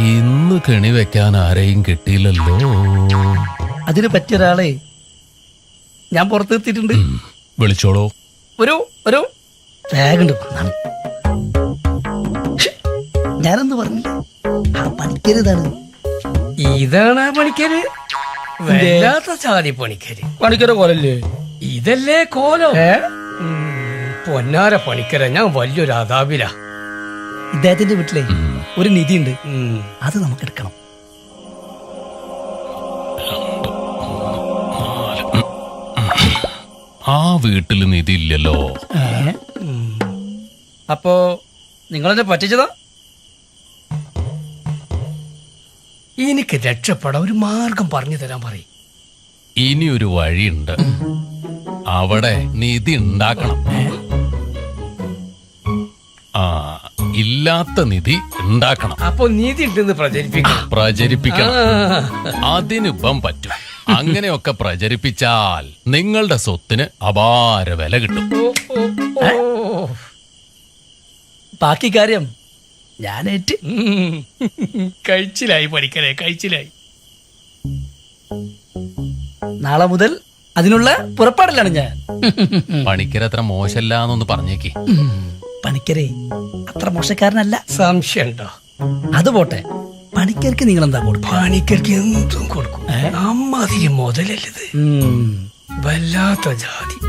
ഇന്ന് കെണി വെക്കാൻ ആരെയും കിട്ടിയില്ലല്ലോ. അതിന് പറ്റിയ ഒരാളെ ഞാൻ പുറത്ത് എത്തിയിട്ടുണ്ട്. വിളിച്ചോളോ. ഒരു ഒരു ബാഗുണ്ട് കൊണ്ടാണ് പറഞ്ഞു ആ പണിക്കരുതാണ് ഇതാണ്. ആ പണിക്കര്? വല്ലാത്ത ചാതി പണിക്കര്. പണിക്കര കോലല്ലേ? ഇതല്ലേ കോലോ? പൊന്നാര പണിക്കര. ഞാൻ വലിയൊരു അതാപില. ഇദ്ദേഹത്തിന്റെ വീട്ടിലെ ഒരു നിധി ഉണ്ട് അത് നമുക്ക് എടുക്കണം ആ വീട്ടിൽ നിധി ഇല്ലല്ലോ അപ്പോ നിങ്ങളെന്നെ പറ്റിച്ചതാ? എനിക്ക് രക്ഷപ്പെടാൻ ഒരു മാർഗം പറഞ്ഞു തരാൻ പറയും. ഇനി ഒരു വഴിയുണ്ട്. അവിടെ നിധി ഉണ്ടാക്കണം. ആ ഇല്ലാത്ത നിധി ഉണ്ടാക്കണം. അപ്പൊ നീതി ഉണ്ടെന്ന് പ്രചരിപ്പിക്കണം. പ്രചരിപ്പിക്കണം. അതിനുപം അതിനിപ്പം പറ്റും. അങ്ങനെയൊക്കെ പ്രചരിപ്പിച്ചാൽ നിങ്ങളുടെ സ്വത്തിന് അപാര വില കിട്ടും. ബാക്കി കാര്യം ഞാനേറ്റ്. കഴിച്ചിലായി പഠിക്കലേ കഴിച്ചിലായി. നാളെ മുതൽ അതിനുള്ള പുറപ്പാടിലാണ് ഞാൻ. പണിക്കരത്ര മോശമല്ലാന്നൊന്ന് പറഞ്ഞേക്കേ. പണിക്കരെ അത്ര മോശക്കാരനല്ല. സംശയം ഉണ്ടോ അത് പോട്ടെ. പണിക്കർക്ക് നിങ്ങൾ എന്താ കൊടുക്കും. പണിക്കർക്ക് എന്തും കൊടുക്കും അമ്മാതിരി മുതലല്ലത് ഉം. വല്ലാത്ത ജാതി.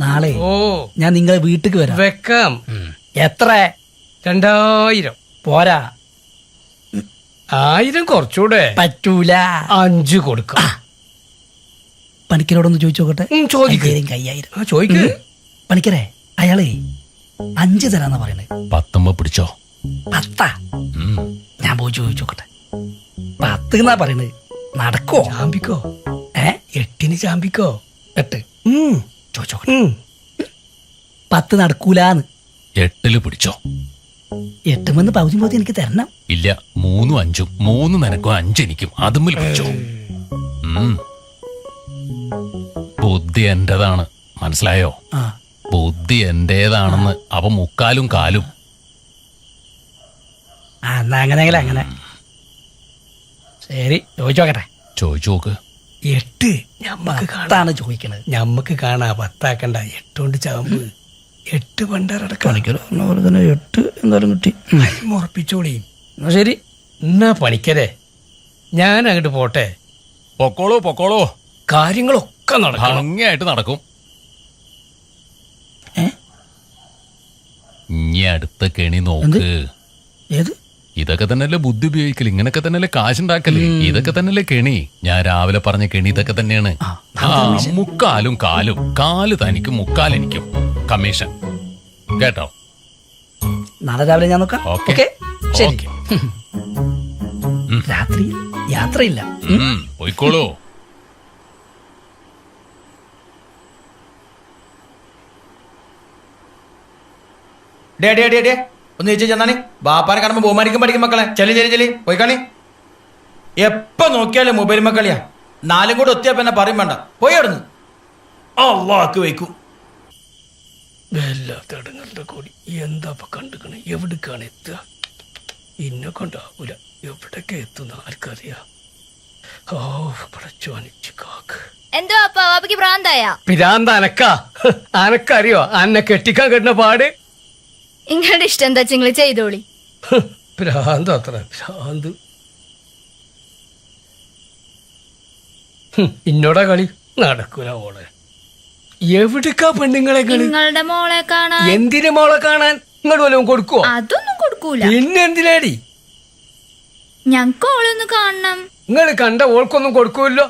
നാളെ ഓ. ഞാൻ നിങ്ങളെ വീട്ടിക്ക് വരാം. വെക്കാം. എത്ര? രണ്ടായിരം. പോരാ. ആയിരം കുറച്ചുകൂടെ. പറ്റൂല. അഞ്ച് കൊടുക്കാം. പണിക്കരോടൊന്ന് ചോദിച്ചു നോക്കട്ടെ? ചോദിക്കും. ചോദിക്ക്. കയ്യായിരം പണിക്കരെ അയാളെ അഞ്ച് തരാന്നാ പറയണേ. പത്തുമ്പോ പിടിച്ചോ? പത്താ? ഞാൻ പോയി ചോദിച്ചു നോക്കട്ടെ. പത്ത് എന്നാ പറയണത് നടക്കോ? ചാമ്പിക്കോ? ഏ എട്ടിന് ചാമ്പിക്കോ? എട്ട്. ഉം, ചോദിച്ചു നോക്കട്ടെ. ഉം. പത്ത് നടക്കൂലാന്ന്. എട്ടിൽ പിടിച്ചോ? എട്ടുമെന്ന് പകുതി പോയി എനിക്ക് തരണം. ഇല്ല മൂന്നും അഞ്ചും മൂന്നും നിനക്കും അഞ്ചെനിക്കും അതുമ്മിൽ പിടിച്ചോ? ഉം. ബുദ്ധി എന്റേതാണ്. മനസ്സിലായോ? ബുദ്ധി എന്റേതാണെന്ന്. അവ മുക്കാലും കാലും. ആ, എന്നാ അങ്ങനെയെങ്കിലും അങ്ങനെ. ശരി ചോദിച്ചു നോക്കട്ടെ. ചോദിച്ചു നോക്ക്. എട്ട്. ഞമ്മക്ക് കാണാണ് ചോദിക്കണത്. ഞമ്മക്ക് കാണാ. പത്താക്കണ്ട. എട്ടുകൊണ്ട് ചാമ്പ്. എട്ട് പറഞ്ഞ പോലെ തന്നെ എട്ട് എന്തായാലും കിട്ടി. ഉറപ്പിച്ചോളി. എന്നാ ശരി. എന്നാ പണിക്കരെ? ഞാൻ അങ്ങോട്ട് പോട്ടെ. പൊക്കോളൂ പൊക്കോളൂ. കാര്യങ്ങളൊക്കെ നടക്കും ഭംഗിയായിട്ട് നടക്കും. ഇനി അടുത്ത കെണി നോക്ക്. ഏത്? ഇതൊക്കെ തന്നെയല്ലേ ബുദ്ധി ഉപയോഗിക്കൽ ഇങ്ങനൊക്കെ തന്നെയല്ലേ കാശുണ്ടാക്കൽ? ഇതൊക്കെ തന്നെയല്ലേ കെണി? ഞാൻ രാവിലെ പറഞ്ഞ കെണി ഇതൊക്കെ തന്നെയാണ്. ആ മുക്കാലും കാലും. കാൽ തനിക്കും മുക്കാലെനിക്കും. കമ്മീഷൻ. കേട്ടോ? നാളെ രാവിലെ ഞാൻ നോക്കാം. ഓക്കേ. ശരി. രാത്രി യാത്രയില്ല. പോയിക്കോളൂ. ഡേ ഡേ ഡേ ഡേ. ഒന്ന് ചോദിച്ചു ചെന്നാണി ബാപ്പാനെ കാണുമ്പോൾ ബഹുമാനിക്കും പഠിക്കും മക്കളെ. ചെല്ലി ചെല്ലി ചെല്ലി. പോയി കളി. എപ്പോ നോക്കിയാലും മൊബൈൽ മക്കളിയാ. നാലും കൂടെ ഒത്തിയപ്പോ എന്നെ പറയും വേണ്ട. പോയി അവിടുന്ന്. അള്ളാക്ക് വയ്ക്കും. വല്ലാത്തടങ്ങളുടെ കൂടി എന്താ കണ്ടുക്കണേ എവിടേക്കാണ് എത്തുക? ഇന്നെ കൊണ്ടാവൂല. എവിടൊക്കെ എത്തുന്ന ആർക്കറിയാ ഓ പടച്ചോനിച്ച് കാക്ക്. എന്തോ അപ്പാ? വാപ്പയ്ക്ക് ഭ്രാന്തായ? പിരാന്ത അനക്കാ. അനക്കറിയോ? അന്നെ കെട്ടിക്കാൻ കിട്ടുന്ന പാട്. നിങ്ങളുടെ ഇഷ്ടം എന്താ നിങ്ങൾ ചെയ്തോളി. ഭ്രാന്ത് അത്ര ഭ്രാന്ത്. ഇന്നോടാ കളി നടക്കൂല മോളെ. എവിടേക്കാ പെണ്ണുങ്ങളെ കളി? നിങ്ങളുടെ മോളെ കാണാൻ എന്തിനു മോളെ കാണാൻ? നിങ്ങൾ വല്ലതും കൊടുക്കുവോ? അതൊന്നും കൊടുക്കൂല. പിന്നെ എന്തിനാടി? ഞങ്ങക്ക് ഓളൊന്ന് കാണണം. നിങ്ങൾ കണ്ട ഓൾക്കൊന്നും കൊടുക്കൂല്ലോ?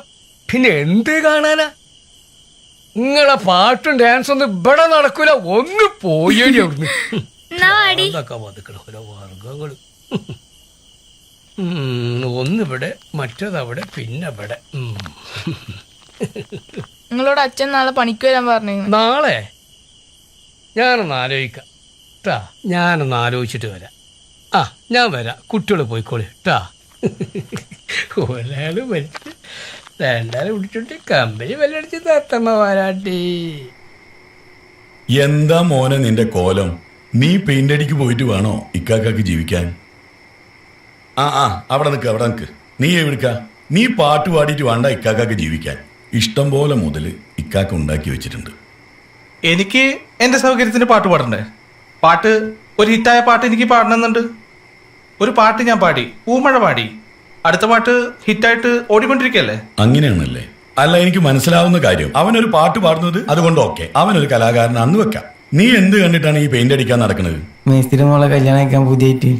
പിന്നെ എന്ത് കാണാനാ? നിങ്ങളെ പാട്ടും ഡാൻസ് ഒന്നും ഇവിടെ നടക്കൂല ഒന്ന് പോയി അവിടുന്ന്. അതൊക്കെ വതുക്കണ ഓരോ വർഗങ്ങൾ ഉം, ഒന്നിവിടെ മറ്റേതവിടെ പിന്നെ ഇവിടെ നിങ്ങളോട് അച്ഛൻ നാളെ പണിക്ക് വരാൻ പറഞ്ഞു നാളെ? ഞാനൊന്ന് ആലോചിക്കാം. ട്ടാ ഞാനൊന്ന് ആലോചിച്ചിട്ട് വരാം. ആ ഞാൻ വരാം. കുട്ടികൾ പോയിക്കോളി. ട്ടാ. ഒരാൾ വലിച്ച് രണ്ടാൾ പിടിച്ചോണ്ട് കമ്പനി വിലടിച്ച് തത്തമ്മ വാരാട്ടി എന്താ മോനെ നിന്റെ കോലം? നീ പെയിന്റ് അടിക്ക് പോയിട്ട് വേണോ? ഇക്കാക്കാക്ക് ജീവിക്കാൻ. ആ ആ അവിടെ നിൽക്ക് അവിടെ നിൽക്ക്. നീ എവിടുക്ക നീ പാട്ട് പാടിയിട്ട് വേണ്ട ഇക്കാക്കാക്ക് ജീവിക്കാൻ. ഇഷ്ടം പോലെ മുതൽ ഇക്കാക്ക ഉണ്ടാക്കി വെച്ചിട്ടുണ്ട്. എനിക്ക് എന്റെ സൗകര്യത്തിന് പാട്ട് പാടണ്ടേ? പാട്ട് ഒരു ഹിറ്റായ പാട്ട് എനിക്ക് പാടണമെന്നുണ്ട്. ഒരു പാട്ട് ഞാൻ പാടി പൂമഴ പാടി. അടുത്ത പാട്ട് ഹിറ്റായിട്ട് ഓടിക്കൊണ്ടിരിക്കല്ലേ? അങ്ങനെയാണല്ലേ. അല്ല എനിക്ക് മനസ്സിലാവുന്ന കാര്യം. അവനൊരു പാട്ട് പാടുന്നത് അതുകൊണ്ട് ഓക്കെ അവനൊരു കലാകാരനാണെന്ന് വെക്കാം. നീ എന്ത് കണ്ടിട്ടാണ് ഈ പെയിന്റ് അടിക്കാൻ നടക്കുന്നത് മേസ്തിരി മോളെ കല്യാണം കഴിക്കാൻ പുതിയായിട്ട്.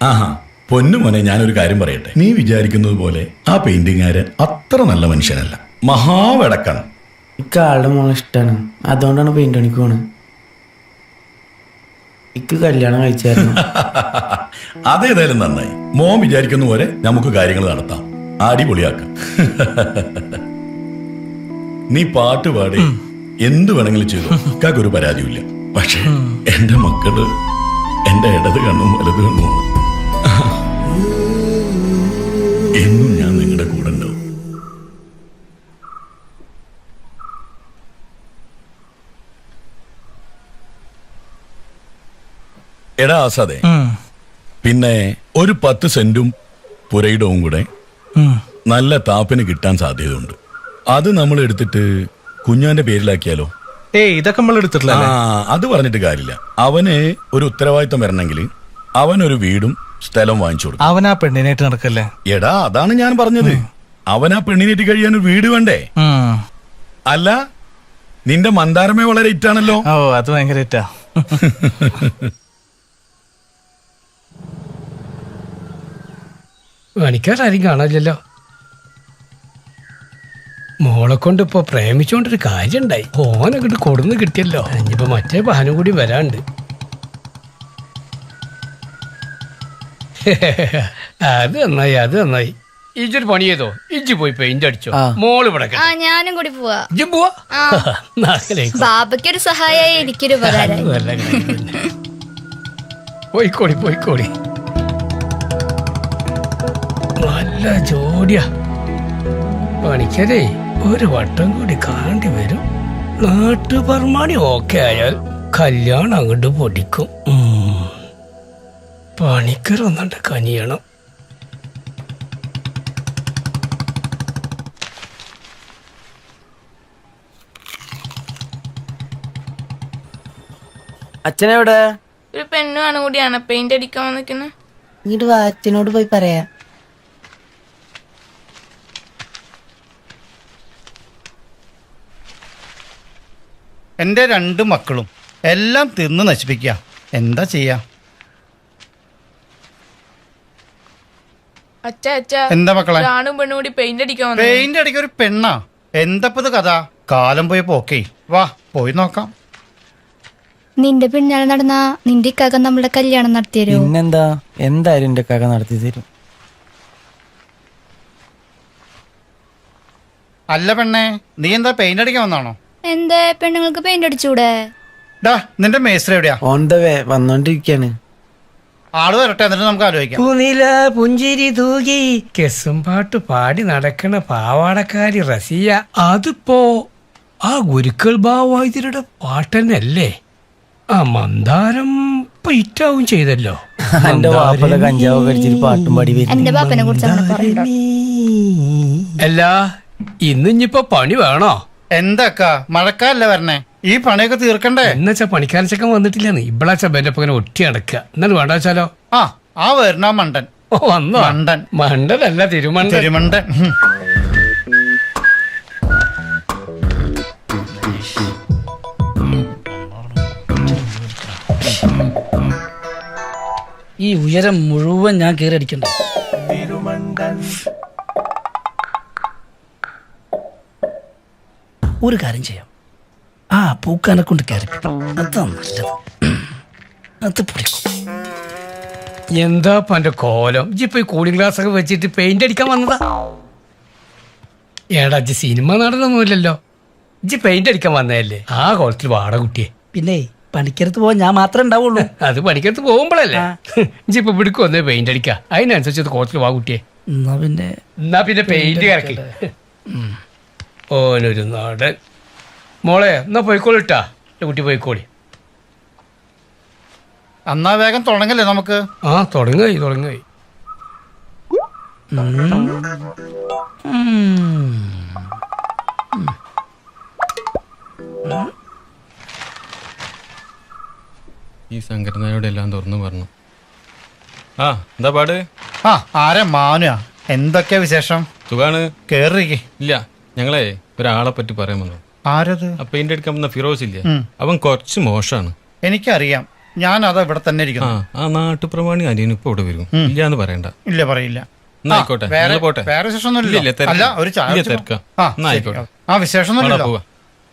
ആഹാ പൊന്നു മോനെ ഞാനൊരു കാര്യം പറയട്ടെ. നീ വിചാരിക്കുന്നത് പോലെ ആ പെയിന്റിങ്ങാരൻ അത്ര നല്ല മനുഷ്യനല്ല. മഹാവടക്കാണ് ഇക്ക് ആളുടെ മോളെ ഇഷ്ടമാണ് അതുകൊണ്ടാണ് പെയിന്റ് പണിക്ക് പോണത്. ഇക്ക് കല്യാണം കഴിച്ചായിരുന്നു. അതേതായാലും നന്നായി. മോൻ വിചാരിക്കുന്ന പോലെ നമുക്ക് കാര്യങ്ങൾ നടത്താം. അടിപൊളിയാക്കാം. നീ പാട്ട് പാടി. എന്ത് വേണമെങ്കിലും ചെയ്തു. കാക്കൊരു പരാതിയില്ല പക്ഷേ എന്റെ മക്കൾ എന്റെ ഇടത് കണ്ണും വലത് കണ്ണുമാണ് എന്നും ഞാൻ നിങ്ങളുടെ കൂടെ ഉണ്ടാവും. എടാ ആസാദേ പിന്നെ ഒരു പത്ത് സെന്റും പുരയിടവും കൂടെ നല്ല താപ്പിന് കിട്ടാൻ സാധ്യതയുണ്ട്. അത് നമ്മൾ എടുത്തിട്ട് കുഞ്ഞാന്റെ പേരിലാക്കിയാലോ? ഏയ് ഇതൊക്കെ നമ്മൾ എടുത്തിട്ടില്ല ആ അത് പറഞ്ഞിട്ട് കാര്യമില്ല. അവന് ഒരു ഉത്തരവാദിത്തം വരണമെങ്കിൽ ഒരു വീടും സ്ഥലം വാങ്ങിച്ചു കൊടുക്കും അവൻ ആ പെണ്ണിനായിട്ട് നടക്കല്ലേ? എടാ അതാണ് ഞാൻ പറഞ്ഞത്. അവൻ ആ പെണ്ണിനേറ്റ് കഴിയാൻ ഒരു വീട് വേണ്ടേ? ഉം. അല്ല നിന്റെ മന്ദാരമേ വളരെ ഇറ്റാണല്ലോ. ഓ അത് ഭയങ്കര ഹിറ്റാ പണിക്കാരും കാണാനില്ലല്ലോ. മോളെ കൊണ്ട് ഇപ്പൊ പ്രേമിച്ചോണ്ടൊരു കാര്യം ഉണ്ടായി ഓനങ്ങോട്ട് കൊടുന്ന് കിട്ടിയല്ലോ. ഇനിയിപ്പോ മറ്റേ ഭാനം കൂടി വരാണ്ട്. അത് നന്നായി അത് നന്നായി. ഇജ്ജൊരു പണി ചെയ്തോ? ഇജ്ജ് പോയി പെയിന്റ് അടിച്ചോ? മോൾ ഇവിടെ ആ ഞാനും കൂടി പോവാ. ഇജ്ജും പോവാ? ബാബയ്ക്കൊരു സഹായമായി എനിക്കൊരു. പോയിക്കോടി പോയിക്കോടി നല്ല ജോഡിയാ. പണിക്കരേ ഒരു വട്ടം കൂടി കാണേണ്ടി വരും. നാട്ടുപർമാണി ഓക്കെ ആയാൽ കല്യാണം അങ്ങോട്ട് പൊടിക്കും. പണിക്കർ വന്നിട്ട് കനിയണം. അച്ഛനെവിടെ? ഒരു പെണ്ണുമാണ് കൂടിയാണ്. പെയിന്റ് അടിക്കാൻ വന്നിരിക്കുന്നത് ഇങ്ങോട്ട് വാ അച്ഛനോട് പോയി പറയാ. എന്റെ രണ്ട് മക്കളും എല്ലാം തിന്ന് നശിപ്പിക്കുക. എന്താ ചെയ്യാ? അച്ഛ അച്ഛ എന്താ മക്കളെ? പെയിന്റ് അടിക്കാൻ വന്നു. പെയിന്റ് അടിക്ക ഒരു പെണ്ണാ? എന്തപ്പത് കഥ? കാലം പോയി പോക്കേ. വാ പോയി നോക്കാം. നിന്റെ പിന്നാലെ നടന്ന നിന്റെ കക നമ്മളെ കല്യാണം നടത്തിയരോ. പിന്നെന്താ? എന്തായാലും എന്റെ കക നടത്തി തരും. അല്ല പെണ്ണേ നീ എന്താ പെയിന്റ് അടിക്കാൻ വന്നാണോ? എന്തേ പെണ്ണുങ്ങൾക്ക് പെയിന്റ് അടിച്ചൂടെ? ഡാ നിന്റെ മേസ്ത്രി എവിടെയാ? On the way വന്നോണ്ടിരിക്കാണ്. ആൾ വരട്ടെ എന്നിട്ട് നമുക്ക് ആലോചിക്കാം. പൂനില പുഞ്ചിരി തൂകി. കെസും പാട്ട് പാടി നടക്കണ പാവാടക്കാരി റസിയ. അതിപ്പോ ആ ഗുരുക്കൾ ബാവാതിരുടെ പാട്ടന്നല്ലേ? ആ മന്ദാരം പൈറ്റാവും ഇറ്റാവും ചെയ്തല്ലോ. എന്റെ വാപ്പത കഞ്ചാവ് കഴിച്ചിട്ട് പാട്ടും പാടി വരും എന്റെ പാപ്പനെ കുറിച്ച് അങ്ങനെ പറയണ്ട. അല്ല ഇന്നിഞ്ഞിപ്പോ പണി വേണോ? എന്താക്കാ? മഴക്കാലല്ലേ വരണേ? ഈ പണിയൊക്കെ തീർക്കണ്ടേ? എന്നുവെച്ചാ പണിക്കാരച്ചക്കൻ വന്നിട്ടില്ലെന്ന്. ഇബ്ളാച്ച പകരം ഒട്ടി അടക്കുക. എന്നാലും വേണ്ട വെച്ചാലോ ആ ആ വരണ മണ്ടൻ. ഓ വന്നോ? മണ്ടൻ. മണ്ടനല്ല തിരുമണ്ടൻ. തിരുമണ്ടൻ. ഹും. ഈ ഉയരം മുഴുവൻ ഞാൻ കയറി അടിക്കണ്ട ഒരു കാര്യം ചെയ്യാം. ആ പൂക്കാനെ കൊണ്ട് കയറി അതാ നല്ലത്. അത് പിടിക്കും എന്താ എന്റെ കോലം? ഇജ്ജിപ്പോ ഈ കൂളിംഗ് ഗ്ലാസ് ഒക്കെ വെച്ചിട്ട് പെയിന്റ് അടിക്കാൻ വന്നതാ? ഏടാ ഇജ്ജ് സിനിമ നടനൊന്നുമില്ലല്ലോ. ഇജ്ജ് പെയിന്റ് അടിക്കാൻ വന്നതല്ലേ? ആ കോലത്തിൽ വാട കുട്ടിയെ. പിന്നെ പണിക്കരത്ത് പോവാൻ ഞാൻ മാത്രമേ ഉണ്ടാവുള്ളൂ. അത് പണിക്കരത്ത് പോകുമ്പോഴല്ലേ ഇജ്ജിപ്പോ ഇവിടേക്ക് ഒന്നേ പെയിന്റ് അടിക്കാം. അതിനനുസരിച്ച് അത് കോലത്തിൽ വാ കുട്ടിയെ. എന്നാ പിന്നെ എന്നാ പിന്നെ പെയിന്റ് കറക്കി. ഓനൊരു നാടൻ. മോളെ എന്നാ പോയിക്കോളിട്ടാ. എന്റെ കുട്ടി പോയിക്കോളി. എന്നാ വേഗം തുടങ്ങല്ലേ നമുക്ക്? ആ തുടങ്ങായി തുടങ്ങായി. ഈ സംഘടനയോടെ എല്ലാം തുറന്നു പറഞ്ഞു. ആ എന്താ പാട്? ആ ആരെ മാനുയാ എന്തൊക്കെയാ വിശേഷം? സുഖാണ്. കേറിക്ക്. ഇല്ല. ഞങ്ങളെ ഒരാളെ പറ്റി പറയാൻ വന്നു. ആരത്? ആ പെയിന്റ് അടിക്കാൻ വന്ന ഫിറോസ് ഇല്ല? അവൻ കുറച്ച് മോശമാണ് എനിക്കറിയാം. ഞാൻ അതാ ഇവിടെ തന്നെ ആ ഇരിക്കുന്നു. ആ നാട്ടുപ്രമാണി അനിയനും ഇപ്പൊ ഇവിടെ വരും. ഇല്ല എന്ന് പറയണ്ട. ഇല്ല പറയില്ല. എന്നാ ആയിക്കോട്ടെ വേറെ ഞങ്ങൾ പോട്ടെ. വേറെ ഇല്ല, തിരക്ക്. അല്ല ഒരു ചായ ഇല്ല, കുടിച്ച് തിരക്കാ. ആ എന്നാ ശരി. ആയിക്കോട്ടെ. ആ പോവാ.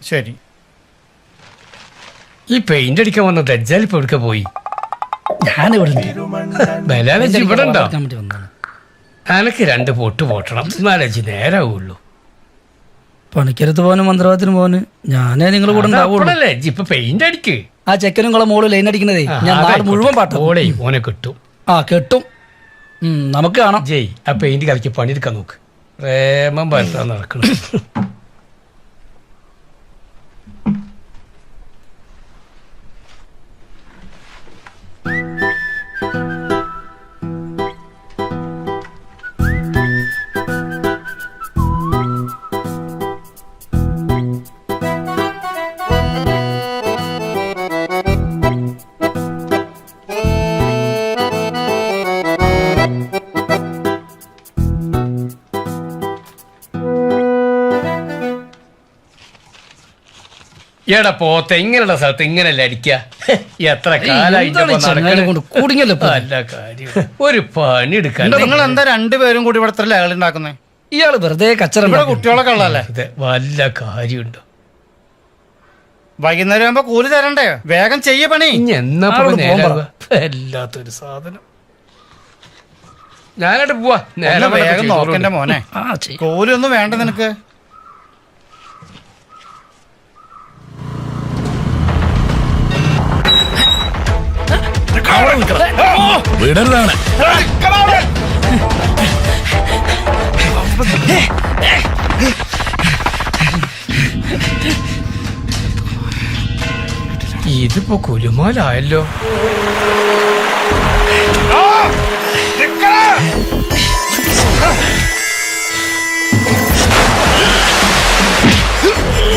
ശരി. ഈ പെയിന്റ് അടിക്കാൻ വന്ന ദജ്ജാൽ ഇപ്പൊ പോയി. ബലാലജി ഇവിടെ ഉണ്ടോ വന്നതാണ്. അനക്ക് രണ്ട് പൊട്ട് പൊട്ടണം. എന്നാലജി നേരാവുള്ളൂ. പണിക്കരത്ത് പോകാനും മന്ത്രവാദത്തിന് പോകാനും ഞാനേ നിങ്ങൾ കൂടെ ഉണ്ടാവുള്ളൂ. അപ്പോഴല്ലേ? ഇജ്ജ് ഇപ്പൊ പെയിന്റ് അടിക്ക്. ആ ചെക്കനും കൊള്ള മോൾ ലൈൻ അടിക്കണതേ ഞാൻ നാട് മുഴുവൻ പാട്ടും ഓളെ ഓനെ കിട്ടും. ആ കെട്ടും. ഉം, നമുക്ക് കാണാം. ജയ് ആ പെയിന്റ് കളിക്ക് പണിയെടുക്കാൻ നോക്ക്. പ്രേമം പരത്താൻ നടക്കണം. എടാ പോത്തെ ഇങ്ങനെയുള്ള സ്ഥലത്ത് ഇങ്ങനെയല്ല അടിക്ക? എത്ര കാര്യം ഒരു പണി എടുക്കാൻ നിങ്ങൾ എന്താ രണ്ടുപേരും കൂടി ഇവിടെ ഉണ്ടാക്കുന്നത് ഇയാൾ വെറുതെ കച്ചറ കുട്ടികളൊക്കെ ഉള്ളതല്ലേ? അതെ, വല്ല കാര്യമുണ്ടോ? വൈകുന്നേരം ആകുമ്പോ കൂലി തരണ്ടേ? വേഗം ചെയ്യ പണി? വല്ലാത്തൊരു സാധനം. ഞാനായിട്ട് പോവാ. നേരെ വേഗം നോക്കണ്ട മോനെ? കൂലി ഒന്നും വേണ്ട നിനക്ക്. വിടരുതാണ്. ഇതിപ്പോ കുലുമാലായല്ലോ.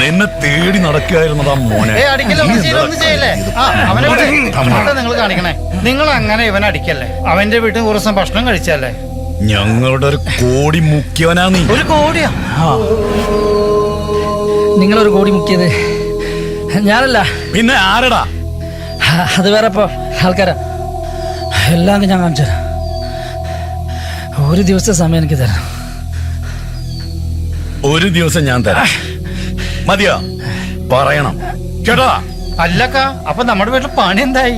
നിന്നെ തേടി നടക്കുകയായിരുന്നതാ മോനെ. നിങ്ങൾ കാണിക്കണേ. നിങ്ങൾ അങ്ങനെ ഇവൻ അടിക്കല്ലേ? അവന്റെ വീട്ടിൽ കുറച്ച് ദിവസം ഭക്ഷണം കഴിച്ചല്ലേ? ഞങ്ങളുടെ ഒരു കോടി മുഖ്യവനാ നീ. ഒരു കോടിയാ? നിങ്ങളൊരു കോടി മുക്കിയത് ഞാനല്ല. പിന്നെ ആരടാ? അത് വേറെ ഇപ്പൊ ആൾക്കാരാ. എല്ലാം ഞാൻ കാണിച്ചു തരാം ഒരു ദിവസത്തെ സമയം എനിക്ക് തരാം ഒരു ദിവസം ഞാൻ തരാം. മതിയോ? പറയണം. കേട്ടോ അല്ലക്ക അപ്പൊ നമ്മുടെ വീട്ടിൽ പണി എന്തായി?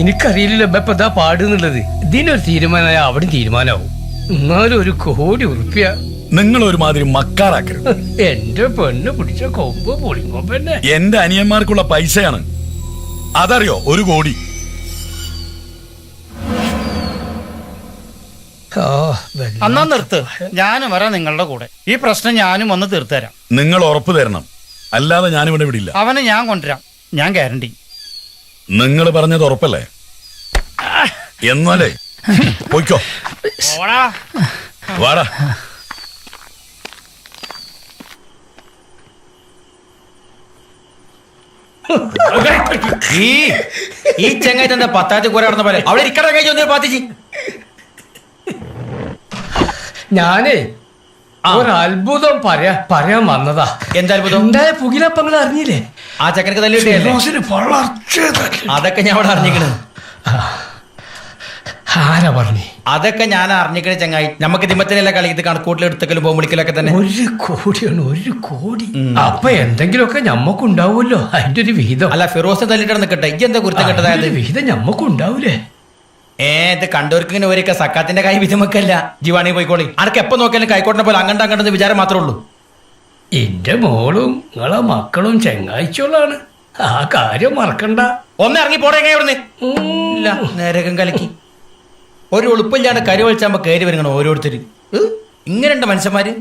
എനിക്കറിയില്ലല്ലോ ഇപ്പൊ ഇതാ പാടുന്നുള്ളത്. ഇതിനൊരു തീരുമാനമായ അവിടെ തീരുമാനമാവും. എന്നാലും ഒരു കോടി ഉറുപ്പ്യ. നിങ്ങൾ ഒരുമാതിരി മക്കാറാക്കരുത്. എന്റെ പെണ്ണ് പിടിച്ച കൊമ്പ് പൊളിങ്ങോ പെണ്ണ് എന്റെ അനിയന്മാർക്കുള്ള പൈസയാണ്. അതറിയോ ഒരു കോടി. അന്നാ നിർത്ത്. ഞാനും വരാം നിങ്ങളുടെ കൂടെ. ഈ പ്രശ്നം ഞാനും വന്ന് തീർത്തുതരാം. നിങ്ങൾ ഉറപ്പ് തരണം. അല്ലാതെ ഞാൻ ഇവിടെ വിടില്ല. അവനെ ഞാൻ കൊണ്ടുവരാം. ഞാൻ ഗ്യാരണ്ടി. നിങ്ങൾ പറഞ്ഞത് ഉറപ്പല്ലേ? എന്നാലേ പോയിക്കോ. വാടാ. ഈ ഈ ചെങ്ങായി തന്നെ പത്താത്തി കൂടെ നടന്ന പോലെ. അവിടെ ഇരിക്കട കഴിഞ്ഞു പാത്തിജി പാത്തിച്ചി. ഞാനേ ഒരു അത്ഭുതം പറയാ പറയാൻ വന്നതാ. എന്താ അത്ഭുതം ഉണ്ടായ പുകിലപ്പങ്ങൾ അറിഞ്ഞില്ലേ? ആ ചക്കരക്ക് തല്ലി കിട്ടിയല്ലേ? അതൊക്കെ ഞാൻ അവിടെ അറിഞ്ഞിക്കണ്. ആരാ പറഞ്ഞു? അതൊക്കെ ഞാൻ അറിഞ്ഞിക്കണ ചങ്ങായി. നമുക്ക് ദിമത്തിലല്ല കളി ഇത് കണക്കൂട്ടിൽ എടുത്തക്കലും പോകുമ്പോളിക്കലൊക്കെ തന്നെ. ഒരു കോടിയാണ് ഒരു കോടി. അപ്പൊ എന്തെങ്കിലുമൊക്കെ ഞമ്മക്കുണ്ടാവുമല്ലോ. അതിന്റെ ഒരു വിഹിതം. അല്ല ഫിറോസ് തല്ലിട്ടാണ് നിൽക്കട്ടെ ഇജ്ജ് എന്താ കുരുത്തം കെട്ടതായത്? വിഹിതം ഞമ്മക്കുണ്ടാവൂലേ? ഏ ഇത് കണ്ടവർക്ക് ഇങ്ങനെ ഒരൊക്കെ സക്കാത്തിന്റെ കൈ വിധമൊക്കെയല്ല. ജീവാണി പോയിക്കോളി. അനക്ക് എപ്പോ നോക്കിയാലും കൈക്കോട്ടിനെ പോലെ അങ്ങണ്ട അങ്ങണ്ടെന്ന് വിചാരം മാത്രമേ ഉള്ളൂ. എന്റെ മോളും നിങ്ങളെ മക്കളും ചെങ്ങാഴ്ചകളാണ് ആ കാര്യം മറക്കണ്ട. ഒന്ന് ഇറങ്ങി പോടേ ഇവിടുന്ന്? ഇല്ല നേരകം കലക്കി. ഒരു ഉളുപ്പില്ലാണ്ട് കരി വലിച്ചാകുമ്പോ കയറി വരുന്ന ഓരോരുത്തർ? ഇങ്ങനെയുണ്ട് മനുഷ്യന്മാര്.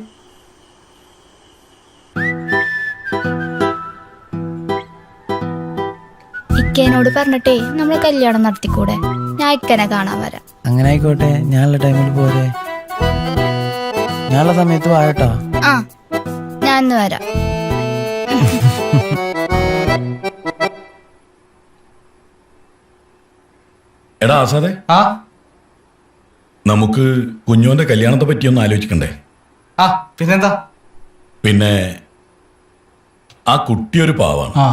ഇക്കേനോട് പറഞ്ഞിട്ടേ നമ്മൾ കല്യാണം നടത്തിക്കൂടെ? ഞാൻ ഇക്കനെ കാണാൻ വരാം. അങ്ങനെ ആയിക്കോട്ടെ ഞാനുള്ള ടൈമിൽ പോരെ. ഞാനുള്ള സമയത്ത് വാഴട്ടോ ആ ഞാൻ ഇന്ന് വരാം. എടാ ആസാദെ. ആ. നമുക്ക് കുഞ്ഞോന്റെ കല്യാണത്തെ പറ്റി ഒന്ന് ആലോചിക്കണ്ടേ? ആ പിന്നെന്താ? പിന്നെ ആ കുട്ടി ഒരു പാവാണ്. ആ.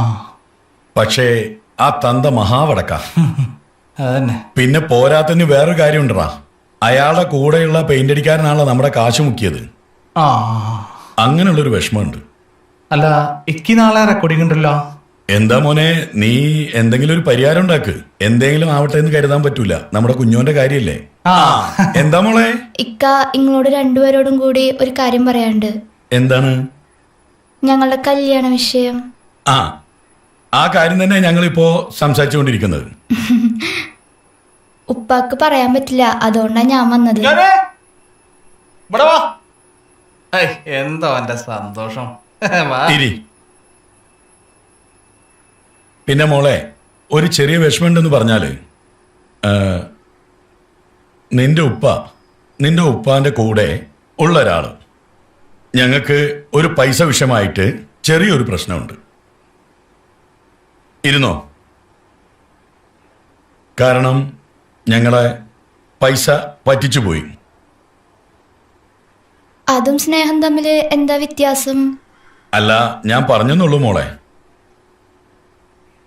പക്ഷേ ആ തന്ത മഹാവടക്ക. അതന്നെ. പിന്നെ പോരാത്തതിന് വേറൊരു കാര്യമുണ്ടടാ. അയാളുടെ കൂടെയുള്ള പെയിന്റ് അടിക്കാരനാണല്ലോ നമ്മുടെ കാശ് മുക്കിയത്. ആ. അങ്ങനെയുള്ളൊരു വിഷമമുണ്ട്. അല്ല ഇക്കി നാളെ റെക്കോർഡിംഗ് ഉണ്ടല്ലോ. എന്താ മോനെ നീ എന്തെങ്കിലും ഒരു പരിഹാരം ഉണ്ടാക്ക്. എന്തെങ്കിലും ആവട്ടെ എന്ന് കരുതാൻ പറ്റൂല. നമ്മുടെ കുഞ്ഞോന്റെ കാര്യല്ലേ? ആ. എന്താ മോളെ? ഇക്ക ഇങ്ങളോട് രണ്ടുപേരോടും കൂടി ഒരു കാര്യം പറയാണ്ട് എന്താണ്? ഞങ്ങളുടെ കല്യാണ വിഷയം. ആ. ആ കാര്യം തന്നെ ഞങ്ങളിപ്പോ സംസാരിച്ചുകൊണ്ടിരിക്കുന്നത്. ഉപ്പാക്ക് പറയാൻ പറ്റില്ല. അതുകൊണ്ടാണ് ഞാൻ വന്നത്. എന്തോ എന്റെ സന്തോഷം. വാ. ഇരി. പിന്നെ മോളെ ഒരു ചെറിയ വിഷമമുണ്ടെന്ന് പറഞ്ഞാൽ നിന്റെ ഉപ്പ നിന്റെ ഉപ്പാന്റെ കൂടെ ഉള്ള ഒരാൾ ഞങ്ങൾക്ക് ഒരു പൈസ വിഷയമായിട്ട് ചെറിയൊരു പ്രശ്നമുണ്ട്. ഇരുന്നോ? കാരണം ഞങ്ങളെ പൈസ പറ്റിച്ചു പോയി. അതും സ്നേഹം തമ്മിൽ എന്താ വ്യത്യാസം? അല്ല ഞാൻ പറഞ്ഞെന്നുള്ളൂ മോളെ.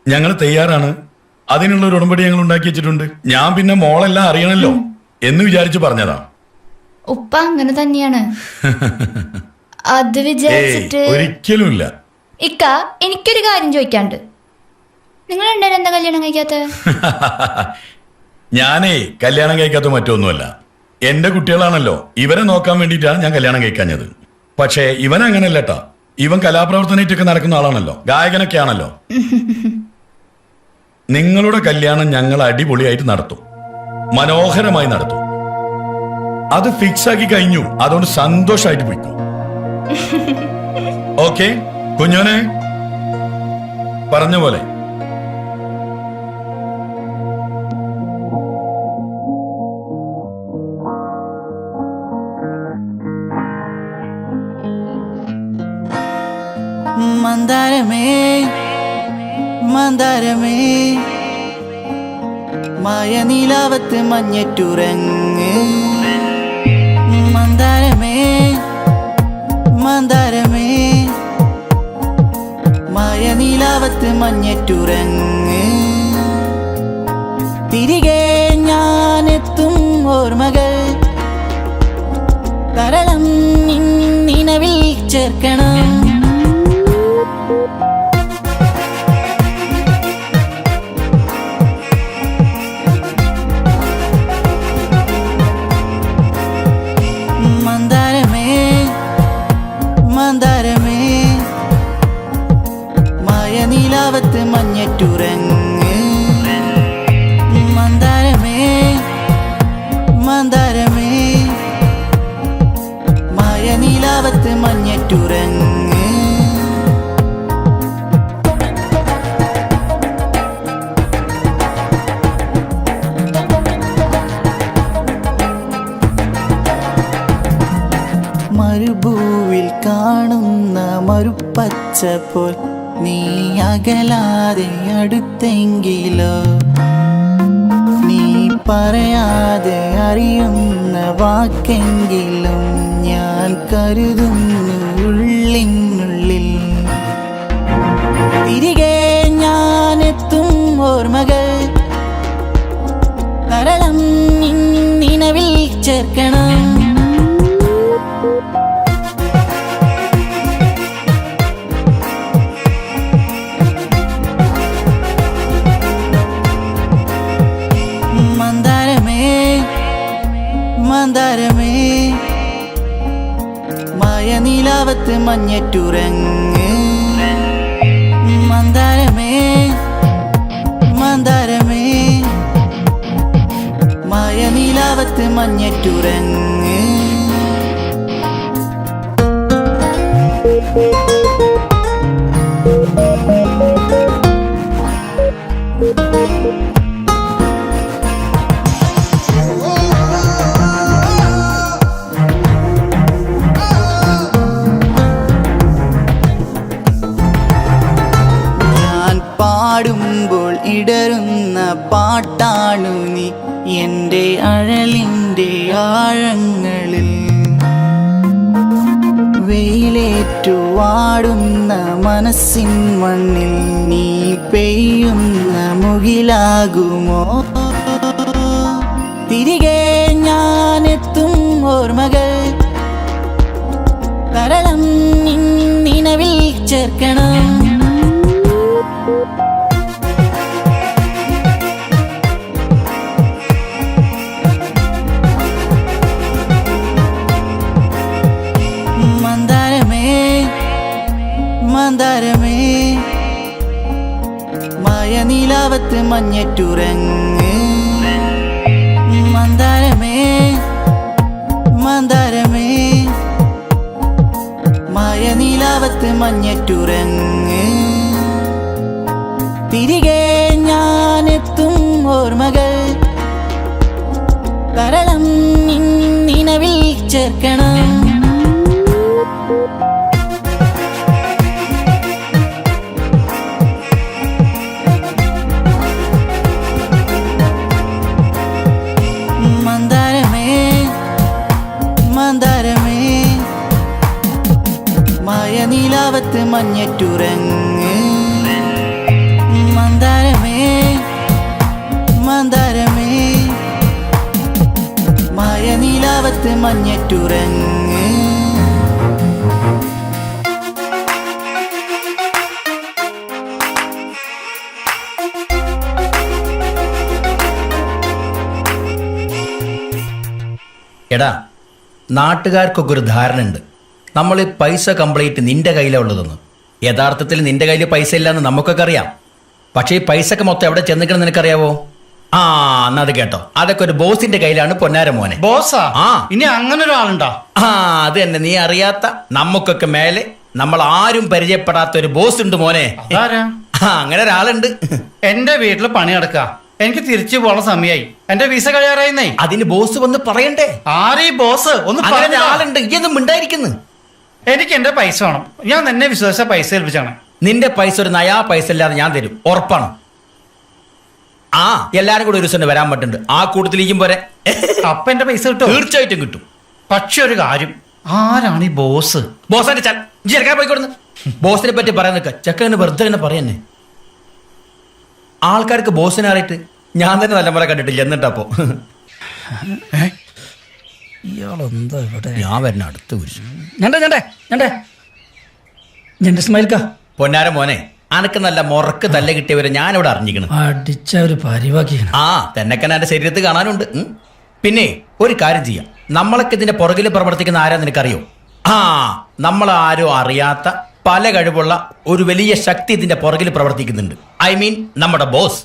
ഞങ്ങൾ തയ്യാറാണ്. അതിനുള്ള ഒരു ഉടമ്പടി ഞങ്ങൾ ഉണ്ടാക്കി വെച്ചിട്ടുണ്ട്. ഞാൻ പിന്നെ മോളെല്ലാം അറിയണല്ലോ എന്ന് വിചാരിച്ചു പറഞ്ഞതാ. ഉപ്പ അങ്ങനെ തന്നെയാണ്. അത് വിചാരിച്ചിട്ട് ഒരിക്കലും ഇല്ല ഇക്ക എനിക്കൊരു കാര്യം ചോദിക്കാണ്ട് നിങ്ങൾ രണ്ടുപേരും എന്താ കല്യാണം കഴിക്കാത്ത? ഞാനേ കല്യാണം കഴിക്കാത്ത മറ്റൊന്നുമല്ല. എന്റെ കുട്ടികളാണല്ലോ. ഇവരെ നോക്കാൻ വേണ്ടിയിട്ടാണ് ഞാൻ കല്യാണം കഴിക്കാഞ്ഞത്. പക്ഷേ ഇവൻ അങ്ങനെയല്ലട്ടാ ഇവൻ കലാപ്രവർത്തനമായിട്ടൊക്കെ നടക്കുന്ന ആളാണല്ലോ. ഗായകനൊക്കെ ആണല്ലോ നിങ്ങളുടെ കല്യാണം ഞങ്ങൾ അടിപൊളിയായിട്ട് നടത്തും. മനോഹരമായി നടത്തും. അത് ഫിക്സ് ആക്കി കഴിഞ്ഞു. അതുകൊണ്ട് സന്തോഷമായിട്ട് പോയിക്കും. ഓക്കെ? കുഞ്ഞോനെ? പറഞ്ഞ പോലെ. മന്ദാരമേ മന്ദാരമേ. മായ നീലാവത്ത് മഞ്ഞറ്റുറങ്ങ് മന്ദാരമേ മന്ദാരമേ. മായ നീലാവത്ത് മഞ്ഞറ്റുറങ്ങ് തിരികെ ഞാനെത്തും ഓർമ്മകൾ. തരളം നിന്നവിൽ ചേർക്കണം. പോൽ നീ അകലാതെ അടുത്തെങ്കിലോ? നീ പറയാതെ അറിയുന്ന വാക്കെങ്കിലും ഞാൻ കരുതുന്നു ഉള്ളിനുള്ളിൽ. തിരികെ ഞാനെത്തും ഓർമ്മകൾ. കരളം നിനവിൽ ചേർക്കണം. മയനീലാവത്ത് മഞ്ഞറ്റുറങ്ങ് മന്ദാരമേ മന്ദാരമേ. മയനീലാവത്ത് മഞ്ഞറ്റുറങ്ങ് മഞ്ഞറ്റുറങ്ങ് മന്ദാരമേ മന്ദാരമേ. മയനീലാവത്ത് മഞ്ഞറ്റുറങ്ങ് തിരികെ ഞാനെത്തും ഓർമ്മകൾ. കരളം നിൻ നിലവിൽ ചേർക്കണം. മഞ്ഞറ്റുറങ്ങ് മന്ദാരമേ മന്ദാരമേ. മായ നീലാവത്ത് മഞ്ഞറ്റുറങ്ങ് എടാ നാട്ടുകാർക്കൊക്കെ ഒരു ധാരണ ഉണ്ട് നമ്മൾ പൈസ കംപ്ലീറ്റ് നിന്റെ കയ്യിലാണ് ഉള്ളതെന്ന് യഥാർത്ഥത്തിൽ നിന്റെ കയ്യിൽ പൈസ ഇല്ലാന്ന് നമുക്കൊക്കെ അറിയാം. പക്ഷേ ഈ പൈസക്ക് മൊത്തം എവിടെ ചെന്നിക്കണം നിനക്കറിയാവോ? ആ എന്നാ അത് കേട്ടോ. അതൊക്കെ ഒരു ബോസിന്റെ കയ്യിലാണ് പൊന്നാര മോനെ. ബോസാ? ആ. ഇനി അങ്ങനെ ഒരാളുണ്ടോ ആ അത് തന്നെ നീ അറിയാത്ത നമുക്കൊക്കെ മേലെ നമ്മൾ ആരും പരിചയപ്പെടാത്ത ഒരു ബോസ് ഉണ്ട് മോനെ. അതാരാ? ആ അങ്ങനെ ഒരാളുണ്ട്. എന്റെ വീട്ടിൽ പണി നടക്കുക എനിക്ക് തിരിച്ചു പോണ സമയായി. എന്റെ വിസ കഴിയാറായി അതിന് ബോസ് വന്ന് പറയണ്ടേ? ആരീ ബോസ്? ഒന്ന് അങ്ങനെ പറഞ്ഞാ. ഒരാളുണ്ട്. ഇതൊന്നും മിണ്ടായിരിക്കുന്നു. എനിക്ക് എന്റെ പൈസ വേണം. ഞാൻ നിന്നെ വിശ്വസിച്ച പൈസ ഏൽപ്പിച്ചാണ്. നിന്റെ പൈസ ഒരു നയാ പൈസ ഇല്ലാതെ ഞാൻ തരും. ഉറപ്പാണ്. ആ എല്ലാരും കൂടെ ഒരു ദിവസം വരാൻ പറ്റുന്നുണ്ട്. ആ കൂട്ടത്തിലേക്കും പോരെ. അപ്പൊ എന്റെ പൈസ കിട്ടും തീർച്ചയായിട്ടും കിട്ടും. പക്ഷെ ഒരു കാര്യം. ആരാണ് ഈ ബോസ്? ബോസിന്റെ ചൽ ചെറുക്കാൻ പോയിക്കൊടുന്ന് ബോസിനെ പറ്റി പറയാൻ നിൽക്ക. ചെക്കന് വെറുതെ തന്നെ പറയന്നെ ആൾക്കാർക്ക് ബോസിനെ അറിയിട്ട് ഞാൻ തന്നെ നല്ലപോലെ കണ്ടിട്ടില്ല. എന്നിട്ടപ്പോ? ഇയാളെന്താ ഇവിടെ? ഞാൻ വരുന്ന അടുത്ത കുരിശ്. ഞണ്ടേ ഞണ്ടേ ഞണ്ടേ. ഞണ്ട് സ്മൈൽക്ക. പൊന്നാര മോനെ അനക്ക് നല്ല മുറക്ക് തല്ല കിട്ടിയവരെ ഞാൻ ഇവിടെ അറിഞ്ഞിക്കണം അടിച്ച ഒരു പരിവാക്കിയാണ്. ആ തന്നെക്കന്നെ എന്റെ ശരീരത്തിൽ കാണാനുണ്ട്. ഉം. പിന്നെ ഒരു കാര്യം ചെയ്യാം. നമ്മളൊക്കെ ഇതിന്റെ പുറകിൽ പ്രവർത്തിക്കുന്ന ആരാ നിനക്കറിയോ? ആ നമ്മൾ ആരും അറിയാത്ത പല കഴിവുള്ള ഒരു വലിയ ശക്തി ഇതിന്റെ പുറകിൽ പ്രവർത്തിക്കുന്നുണ്ട്. ഐ മീൻ നമ്മുടെ ബോസ്.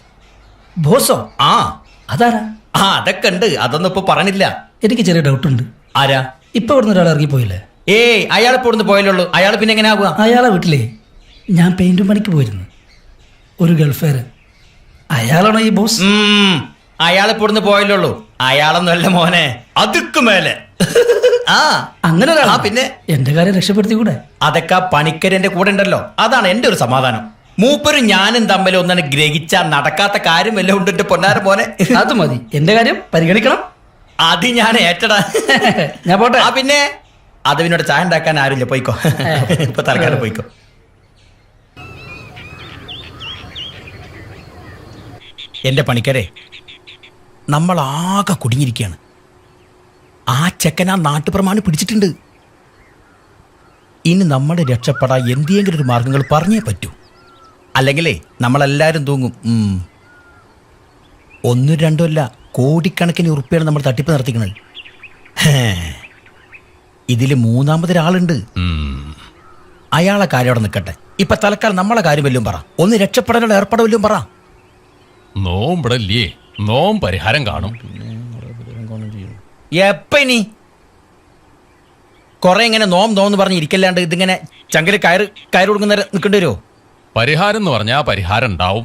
ബോസോ? ആ. അതാരാ? ആ അതൊക്കെ ഉണ്ട്. അതൊന്നും ഇപ്പൊ പറഞ്ഞില്ല. എനിക്ക് ചെറിയ ഡൗട്ട് ഉണ്ട്. ആരാ? ഇപ്പൊ ഇവിടുന്ന് ഒരാൾ ഇറങ്ങിപ്പോയില്ലേ ഏയ് അയാൾ ഇപ്പോൾ ഇവിടുന്ന് പോയല്ലുള്ളൂ അയാൾ പിന്നെ എങ്ങനെ ആവുക? അയാളെ വീട്ടിലേ ഞാൻ പെയിന്റും പണിക്ക് പോയിരുന്നു. ഒരു ഗൾഫേർ അയാളാണോ ഈ ബോസ് അയാൾ ഇപ്പോൾ ഇവിടുന്ന് പോയല്ലുള്ളൂ അയാളൊന്നുമല്ല മോനെ. അതുക്ക് മേലെ. ആ അങ്ങനെ ഒരാളാ? ആ, പിന്നെ? എന്റെ കാര്യം രക്ഷപ്പെടുത്തി കൂടെ അതൊക്കെ ആ പണിക്കരന്റെ കൂടെ ഉണ്ടല്ലോ. അതാണ് എന്റെ ഒരു സമാധാനം. മൂപ്പരും ഞാനും തമ്മിൽ ഒന്നാണ് ഗ്രഹിച്ച നടക്കാത്ത കാര്യം വല്ല ഉണ്ട് എന്റെ പൊന്നാര മോനെ. അത് മതി. എന്റെ കാര്യം പരിഗണിക്കണം. അത് ഞാൻ ഏറ്റടാ. ഞാൻ പോട്ടെ. ആ പിന്നെ അത് പിന്നോട് ചായ ഉണ്ടാക്കാൻ ആരുമില്ല. പോയിക്കോ. ഇപ്പൊ തൽക്കാലം പോയിക്കോ. എന്റെ പണിക്കരെ നമ്മൾ ആകെ കുടുങ്ങിയിരിക്കുകയാണ്. ആ ചെക്കൻ ആ നാട്ടുപ്രമാണി പിടിച്ചിട്ടുണ്ട്. ഇനി നമ്മുടെ രക്ഷപ്പെടാൻ എന്തെങ്കിലും ഒരു മാർഗങ്ങൾ പറഞ്ഞേ പറ്റൂ. അല്ലെങ്കിലേ നമ്മളെല്ലാവരും തൂങ്ങും. ഒന്നും രണ്ടും അല്ല. കോടിക്കണക്കിന് ഉറുപ്പിയാണ് നമ്മൾ തട്ടിപ്പ് നടത്തിക്കുന്നത് ഇതിൽ മൂന്നാമതൊരാളുണ്ട്. ഒരാളുണ്ട് അയാളെ കാര്യം അവിടെ നിൽക്കട്ടെ ഇപ്പൊ തൽക്കാലം നമ്മളെ കാര്യം വല്ലതും പറ. ഒന്ന് രക്ഷപ്പെടാനുള്ള ഏർപ്പാട് വല്ലതും പറ. നോമ്പടല്ലേ? നോം പരിഹാരം കാണും. എപ്പനി കൊറേ ഇങ്ങനെ നോം നോം എന്ന് പറഞ്ഞ് ഇരിക്കല്ലാണ്ട് ഇതിങ്ങനെ ചങ്കിൽ കയറ് കയറ് കൊടുക്കുന്നവരെ നിൽക്കേണ്ടി വരുമോ പരിഹാരം എന്ന് പറഞ്ഞാൽ പരിഹാരം ഉണ്ടാവും.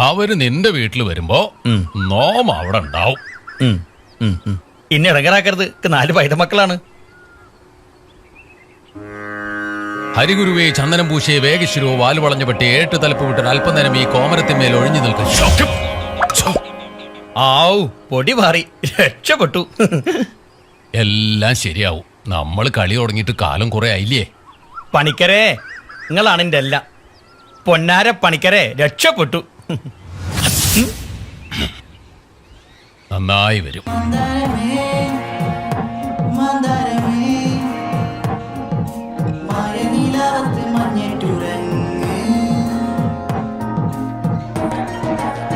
അവർ നിന്റെ വീട്ടിൽ വരുമ്പോ നോമ നോം അവിടെ ഉണ്ടാവും. ഇന്ന ഇടങ്ങറാക്കരുത്. നാല് പൈത മക്കളാണ് ഹരിഗുരുവേ ചന്ദനം പൂശേ വേഗശിരോ വാൽ പെട്ടി ഏട്ട് തലപ്പ് വിട്ട് അല്പനേരം ഈ കോമരത്തിന്മേൽ ഒഴിഞ്ഞു നിൽക്കും. ആവു പൊടി മാറി. രക്ഷപ്പെട്ടു. എല്ലാം ശരിയാവും. നമ്മൾ കളി തുടങ്ങിയിട്ട് കാലം കുറെ ആയില്ലേ? പണിക്കരേ നിങ്ങളാണ് എന്റെ എല്ലാം. പൊന്നാര പണിക്കരെ രക്ഷപ്പെട്ടു. നന്നായി വരും.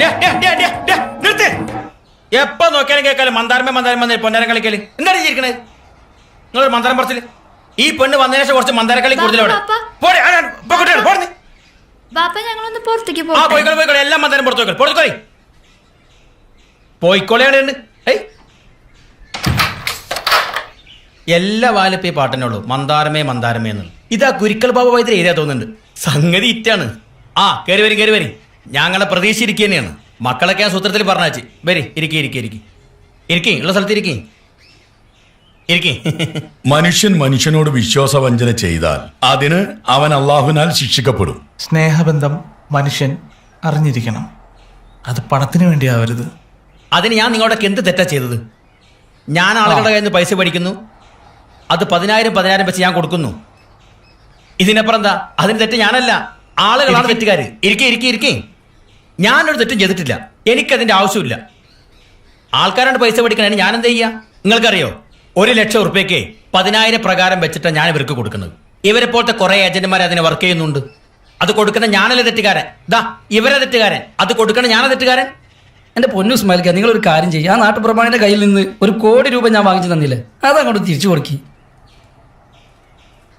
ഡേ, ഡേ, ഡേ, ഡേ, ഡേ, നിർത്ത്. എപ്പോ നോക്കിയാലും കേൾക്കാലും മന്ദാരമേ മന്ദാരം വന്നേ പൊന്നാരം കളിക്കൽ. എന്താണ് ഇരിക്കണേ നിങ്ങളൊരു മന്ദാരം പറച്ചിൽ. ഈ പെണ്ണ് വന്നതിനു ശേഷം കുറച്ച് മന്ദാരക്കളി കളി കൂടുതലവിടെ ബാപ്പാ. പോടെ, പോടെ. ബാപ്പ ഞങ്ങളൊന്ന് പുറത്തേക്ക് ആ പോയിക്കോളെ പോയിക്കോളെ. എല്ലാം മന്ദാരം പുറത്തു പോയിക്കോളെ പുറത്തു പോയി പോയിക്കോളെയാണ് ഏയ്. എല്ലാ വാലപ്പേ പാട്ടന്നെ ഉള്ളൂ മന്ദാരമേ മന്ദാരമേ എന്ന്. ഇതാ കുരുക്കൽ ബാബ വൈദ്യർ ഏരിയ തോന്നുന്നുണ്ട്? സംഗതി ഇറ്റാണ്. ആ കയറി വരി കയറി വരി. ഞങ്ങളെ പ്രതീക്ഷ ഇരിക്കുക തന്നെയാണ്. മക്കളൊക്കെ ആ സൂത്രത്തിൽ പറഞ്ഞാച്ചി വരി ഇരിക്കി ഇരിക്കി ഇരിക്കി. ഇരിക്കി ഉള്ള സ്ഥലത്ത് ഇരിക്കി. മനുഷ്യൻ മനുഷ്യനോട് വിശ്വാസവഞ്ചന ചെയ്താൽ അതിന് അവൻ അള്ളാഹുനാൽ ശിക്ഷിക്കപ്പെടും. സ്നേഹബന്ധം മനുഷ്യൻ അറിഞ്ഞിരിക്കണം. അത് പണത്തിന് വേണ്ടിയാവരുത്. അതിന് ഞാൻ നിങ്ങളോടൊക്കെ എന്ത് തെറ്റാ ചെയ്തത്? ഞാൻ ആളുകളുടെ കയ്യിൽ നിന്ന് പൈസ പഠിക്കുന്നു അത് പതിനായിരം പതിനായിരം വെച്ച് ഞാൻ കൊടുക്കുന്നു. ഇതിനപ്പുറം എന്താ? അതിന് തെറ്റ് ഞാനല്ല. ആളുകളാണ് തെറ്റുകാർ ഇരിക്കേ ഇരിക്കേ ഇരിക്കേ. ഞാനൊരു തെറ്റും ചെയ്തിട്ടില്ല. എനിക്കതിന്റെ ആവശ്യമില്ല. ആൾക്കാരാണ് പൈസ പഠിക്കണേ ഞാൻ എന്താ ചെയ്യുക നിങ്ങൾക്കറിയോ? ഒരു ലക്ഷം ഉറുപ്പ്യക്ക് പതിനായിരം പ്രകാരം വെച്ചിട്ടാണ് ഞാൻ ഇവർക്ക് കൊടുക്കുന്നത്. ഇവരെ പോലത്തെ കുറെ ഏജന്റുമാർ അതിനെ വർക്ക് ചെയ്യുന്നുണ്ട്. അത് കൊടുക്കുന്ന ഞാനല്ല തെറ്റുകാരൻ? ദാ ഇവരെ തെറ്റുകാരൻ. അത് കൊടുക്കണ ഞാനാ തെറ്റുകാരൻ? എന്റെ പൊന്നു സ്മൈൽക്ക നിങ്ങൾ ഒരു കാര്യം ചെയ്യുക ആ നാട്ടുപ്രമാണിന്റെ കയ്യിൽ നിന്ന് ഒരു കോടി രൂപ ഞാൻ വാങ്ങിച്ചു തന്നില്ലേ? അതങ്ങോട്ട് തിരിച്ചു കൊടുക്കി.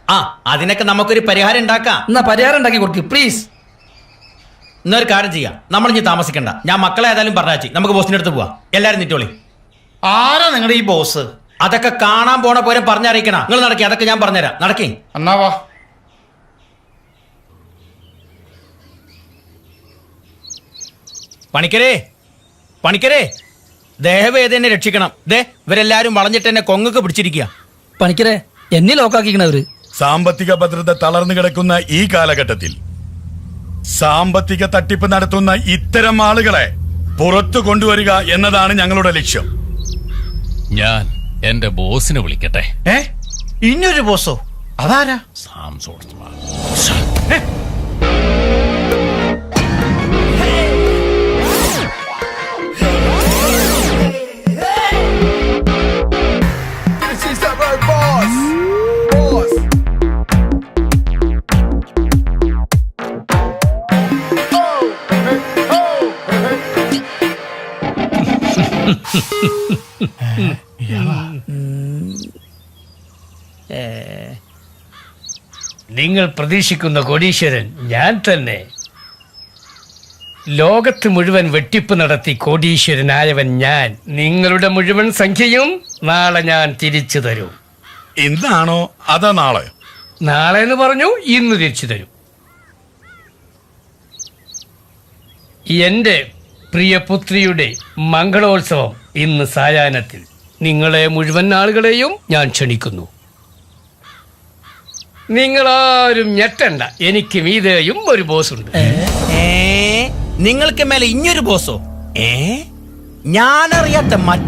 ആ അതിനൊക്കെ നമുക്കൊരു പരിഹാരം ഉണ്ടാക്കാം. എന്നാ പരിഹാരം ഉണ്ടാക്കി കൊടുക്ക് പ്ലീസ് എന്നൊരു കാര്യം ചെയ്യാം. നമ്മൾ ഇനി താമസിക്കണ്ട. ഞാൻ മക്കളെ ഏതായാലും പറഞ്ഞാച്ചി നമുക്ക് ബോസിന്റെ അടുത്ത് പോവാം. എല്ലാരും നിറ്റോളി. ആരാ നിങ്ങളുടെ ഈ ബോസ്? അതൊക്കെ കാണാൻ പോണ പോലും പറഞ്ഞറിയിക്കണ. നിങ്ങൾ നടക്കി അതൊക്കെ ഞാൻ പറഞ്ഞുതരാം. നടക്കി. അന്നാവാ പണിക്കരേ പണിക്കരേ. ദേഹവേദനെ രക്ഷിക്കണം. ദേ ഇവരെല്ലാരും വളഞ്ഞിട്ട് എന്നെ കൊങ്ങൊക്കെ പിടിച്ചിരിക്കുക പണിക്കരേ എന്നെ ലോക്കാക്കിക്കണവര് സാമ്പത്തിക ഭദ്രത തളർന്നു കിടക്കുന്ന ഈ കാലഘട്ടത്തിൽ സാമ്പത്തിക തട്ടിപ്പ് നടത്തുന്ന ഇത്തരം ആളുകളെ പുറത്തു കൊണ്ടുവരിക എന്നതാണ് ഞങ്ങളുടെ ലക്ഷ്യം. ഞാൻ എന്റെ ബോസിനെ വിളിക്കട്ടെ. ഏ? ഇനിയൊരു ബോസോ? അതാരാ? സാം നിങ്ങൾ പ്രതീക്ഷിക്കുന്ന കോടീശ്വരൻ ഞാൻ തന്നെ. ലോകത്ത് മുഴുവൻ വെട്ടിപ്പ് നടത്തി കോടീശ്വരനായവൻ ഞാൻ. നിങ്ങളുടെ മുഴുവൻ സംഖ്യയും നാളെ ഞാൻ തിരിച്ചു തരും. എന്താണോ അതാ നാളെ. നാളെ എന്ന് പറഞ്ഞു ഇന്ന് തിരിച്ചു തരും. എന്റെ പ്രിയപുത്രിയുടെ മംഗളോത്സവം ഇന്ന് സായാഹ്നത്തിൽ. നിങ്ങളെ മുഴുവൻ ആളുകളെയും ഞാൻ ക്ഷണിക്കുന്നു. നിങ്ങളാരും ഞെട്ടണ്ട. എനിക്ക് മീതയും ഒരു ബോസ് ഉണ്ട്. നിങ്ങൾക്ക് മേലെ ഇഞ്ഞൊരു ബോസോ ഏ? ഞാനറിയാത്ത മറ്റ